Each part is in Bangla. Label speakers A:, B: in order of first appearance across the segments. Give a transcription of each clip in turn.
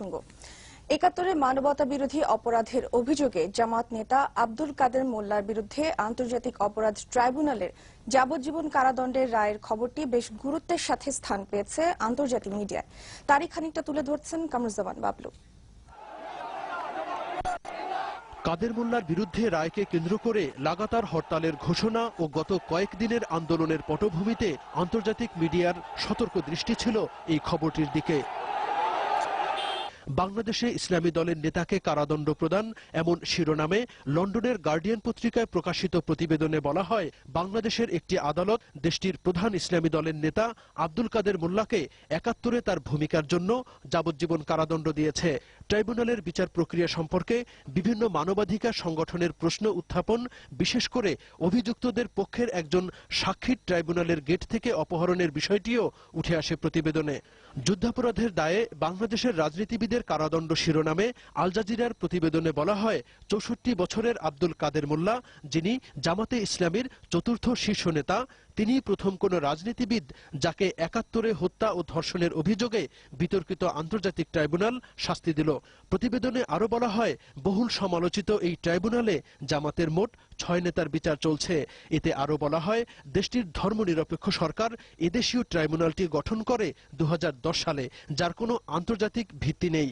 A: প্রসঙ্গ। একাত্তরে মানবতা বিরোধী অপরাধের অভিযোগে জামাত নেতা আব্দুল কাদের মোল্লার বিরুদ্ধে আন্তর্জাতিক অপরাধ ট্রাইব্যুনালের যাবজ্জীবন কারাদণ্ডের রায়ের খবরটি বেশ গুরুত্বের সাথে স্থান পেয়েছে আন্তর্জাতিক মিডিয়ায়। তারই খানিকটা তুলে ধরছেন কামরুজ্জামান বাবলু।
B: কাদের মোল্লার বিরুদ্ধে রায়কে কেন্দ্র করে লাগাতার হরতালের ঘোষণা ও গত কয়েকদিনের আন্দোলনের পটভূমিতে আন্তর্জাতিক মিডিয়ার সতর্ক দৃষ্টি ছিল এই খবরটির দিকে। বাংলাদেশে ইসলামী দলের নেতাকে কারাদণ্ড প্রদান, এমন শিরোনামে লন্ডনের গার্ডিয়ান পত্রিকায় প্রকাশিত প্রতিবেদনে বলা হয়, বাংলাদেশের একটি আদালত দেশটির প্রধান ইসলামী দলের নেতা আব্দুল কাদের মোল্লাকে একাত্তরে তার ভূমিকার জন্য যাবজ্জীবন কারাদণ্ড দিয়েছে। ট্রাইব্যুনালের বিচার প্রক্রিয়া সম্পর্কে বিভিন্ন মানবাধিকার সংগঠনের প্রশ্ন উত্থাপন, বিশেষ করে অভিযুক্তদের পক্ষের একজন সাক্ষীর ট্রাইব্যুনালের গেট থেকে অপহরণের বিষয়টিও উঠে আসে প্রতিবেদনে। যুদ্ধাপরাধের দায়ে বাংলাদেশের রাজনীতিবিদের কারাদণ্ড শিরোনামে আল জাজিরার প্রতিবেদনে বলা হয়, চৌষট্টি বছরের আব্দুল কাদের মোল্লা, যিনি জামাতে ইসলামীর চতুর্থ শীর্ষ নেতা, তিনি প্রথম কোন রাজনীতিবিদ যাকে একাত্তরে হত্যা ও ধর্ষণের অভিযোগে বিতর্কিত আন্তর্জাতিক ট্রাইব্যুনাল শাস্তি দিল। প্রতিবেদনে আরও বলা হয়, বহুল সমালোচিত এই ট্রাইব্যুনালে জামাতের মোট ছয় নেতার বিচার চলছে। এতে আরও বলা হয়, দেশটির ধর্মনিরপেক্ষ সরকার এদেশীয় ট্রাইব্যুনালটি গঠন করে দু হাজার দশ সালে, যার কোনো আন্তর্জাতিক ভিত্তি নেই।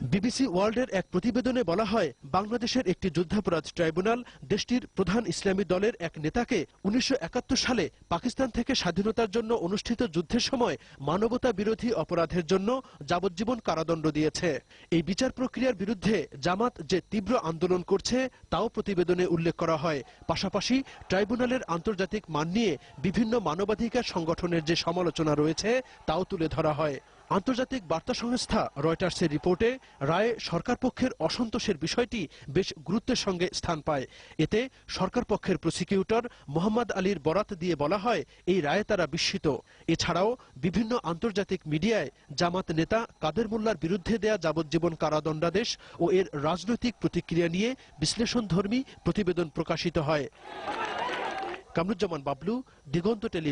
B: বিবিসি ওয়ার্ল্ডের এক প্রতিবেদনে বলা হয়, বাংলাদেশের একটি যুদ্ধাপরাধ ট্রাইব্যুনাল দেশটির প্রধান ইসলামী দলের এক নেতাকে উনিশশো একাত্তর সালে পাকিস্তান থেকে স্বাধীনতার জন্য অনুষ্ঠিত যুদ্ধের সময় মানবতা বিরোধী অপরাধের জন্য যাবজ্জীবন কারাদণ্ড দিয়েছে। এই বিচার প্রক্রিয়ার বিরুদ্ধে জামাত যে তীব্র আন্দোলন করছে, তাও প্রতিবেদনে উল্লেখ করা হয়। পাশাপাশি ট্রাইব্যুনালের আন্তর্জাতিক মান নিয়ে বিভিন্ন মানবাধিকার সংগঠনের যে সমালোচনা রয়েছে, তাও তুলে ধরা হয়। আন্তর্জাতিক বার্তা সংস্থা রয়টার্সের রিপোর্টে রায়ে সরকার পক্ষের অসন্তোষের বিষয়টি বেশ গুরুত্বের সঙ্গে স্থান পায়। এতে সরকার পক্ষের প্রসিকিউটর মোহাম্মদ আলীর বরাত দিয়ে বলা হয়, এই রায়ে তারা বিস্মিত। এছাড়াও বিভিন্ন আন্তর্জাতিক মিডিয়ায় জামাত নেতা কাদের মোল্লার বিরুদ্ধে দেয়া যাবজ্জীবন কারাদণ্ডাদেশ ও এর রাজনৈতিক প্রতিক্রিয়া নিয়ে বিশ্লেষণধর্মী প্রতিবেদন প্রকাশিত হয়। কামরুজ্জামান বাবলু, দিগন্ত টেলি